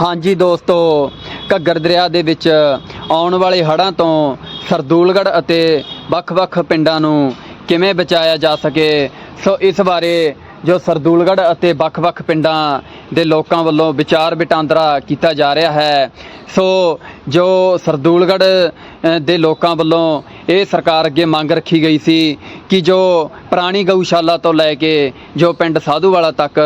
ਹਾਂਜੀ ਦੋਸਤੋ, ਘੱਗਰ ਦਰਿਆ ਦੇ ਵਿੱਚ ਆਉਣ ਵਾਲੇ ਹੜ੍ਹਾਂ ਤੋਂ ਸਰਦੂਲਗੜ੍ਹ ਅਤੇ ਵੱਖ-ਵੱਖ ਪਿੰਡਾਂ ਨੂੰ ਕਿਵੇਂ ਬਚਾਇਆ ਜਾ ਸਕੇ? ਸੋ ਇਸ ਬਾਰੇ ਜੋ ਸਰਦੂਲਗੜ੍ਹ ਅਤੇ ਵੱਖ-ਵੱਖ ਪਿੰਡਾਂ ਦੇ ਲੋਕਾਂ ਵੱਲੋਂ ਵਿਚਾਰ ਵਟਾਂਦਰਾ ਕੀਤਾ ਜਾ ਰਿਹਾ ਹੈ, ਸੋ ਜੋ ਸਰਦੂਲਗੜ੍ਹ ਦੇ ਲੋਕਾਂ ਵੱਲੋਂ ਇਹ ਸਰਕਾਰ ਅੱਗੇ ਮੰਗ ਰੱਖੀ ਗਈ ਸੀ ਕਿ ਜੋ ਪੁਰਾਣੀ ਗਊਸ਼ਾਲਾ ਤੋਂ ਲੈ ਕੇ ਜੋ ਪਿੰਡ ਸਾਧੂਵਾਲਾ ਤੱਕ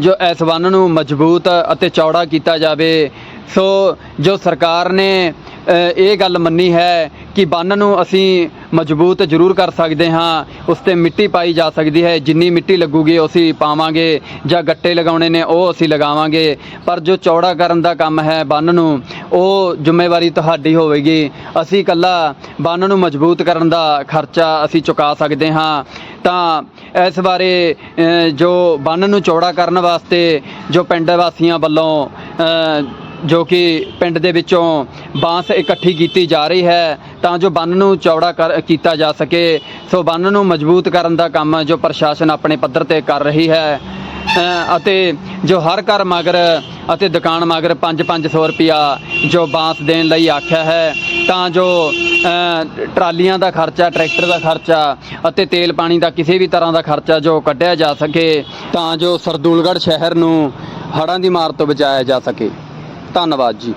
ਜੋ ਇਸ ਬੰਨ ਨੂੰ ਮਜ਼ਬੂਤ ਅਤੇ ਚੌੜਾ ਕੀਤਾ ਜਾਵੇ। ਸੋ ਜੋ ਸਰਕਾਰ ਨੇ ਇਹ ਗੱਲ ਮੰਨੀ ਹੈ ਕਿ ਬੰਨ ਨੂੰ ਅਸੀਂ ਮਜ਼ਬੂਤ ਜ਼ਰੂਰ ਕਰ ਸਕਦੇ ਹਾਂ, ਉਸ ਤੇ ਮਿੱਟੀ ਪਾਈ ਜਾ ਸਕਦੀ ਹੈ, ਜਿੰਨੀ ਮਿੱਟੀ ਲੱਗੂਗੀ ਉਹ ਅਸੀਂ ਪਾਵਾਂਗੇ, ਜਾਂ ਗੱਟੇ ਲਗਾਉਣੇ ਨੇ ਉਹ ਅਸੀਂ ਲਗਾਵਾਂਗੇ। ਪਰ ਜੋ ਚੌੜਾ ਕਰਨ ਦਾ ਕੰਮ ਹੈ ਬੰਨ ਨੂੰ, ਉਹ ਜ਼ਿੰਮੇਵਾਰੀ ਤੁਹਾਡੀ ਹੋਵੇਗੀ। ਅਸੀਂ ਇਕੱਲਾ ਬੰਨ ਨੂੰ ਮਜ਼ਬੂਤ ਕਰਨ ਦਾ ਖਰਚਾ ਅਸੀਂ ਚੁਕਾ ਸਕਦੇ ਹਾਂ। ਤਾਂ ਇਸ ਬਾਰੇ ਜੋ ਬੰਨ ਨੂੰ ਚੌੜਾ ਕਰਨ ਵਾਸਤੇ ਜੋ ਪਿੰਡ ਵਾਸੀਆਂ ਵੱਲੋਂ ਜੋ ਕਿ ਪਿੰਡ ਦੇ ਵਿੱਚੋਂ ਬਾਂਸ ਇਕੱਠੀ ਕੀਤੀ ਜਾ ਰਹੀ ਹੈ, ਤਾਂ ਜੋ ਬੰਨ ਨੂੰ ਚੌੜਾ ਕਰ ਕੀਤਾ ਜਾ ਸਕੇ। ਸੋ ਬੰਨ ਨੂੰ ਮਜ਼ਬੂਤ ਕਰਨ ਦਾ ਕੰਮ ਜੋ ਪ੍ਰਸ਼ਾਸਨ ਆਪਣੇ ਪੱਧਰ ਤੇ ਕਰ ਰਹੀ ਹੈ। ਅਤੇ ਜੋ ਹਰ ਘਰ ਮਗਰ ਅਤੇ ਦੁਕਾਨ ਮਗਰ 5-500 ਰੁਪਿਆ ਜੋ ਬਾਂਸ ਦੇਣ ਲਈ ਆਖਿਆ ਹੈ, ਤਾਂ ਜੋ ਟਰਾਲੀਆਂ ਦਾ ਖਰਚਾ, ਟਰੈਕਟਰ ਦਾ ਖਰਚਾ ਅਤੇ ਤੇਲ ਪਾਣੀ ਦਾ ਕਿਸੇ ਵੀ ਤਰ੍ਹਾਂ ਦਾ ਖਰਚਾ ਜੋ ਕੱਢਿਆ ਜਾ ਸਕੇ, ਤਾਂ ਜੋ ਸਰਦੂਲਗੜ੍ਹ ਸ਼ਹਿਰ ਨੂੰ ਹੜ੍ਹਾਂ ਦੀ ਮਾਰ ਤੋਂ ਬਚਾਇਆ ਜਾ ਸਕੇ। ਧੰਨਵਾਦ ਜੀ।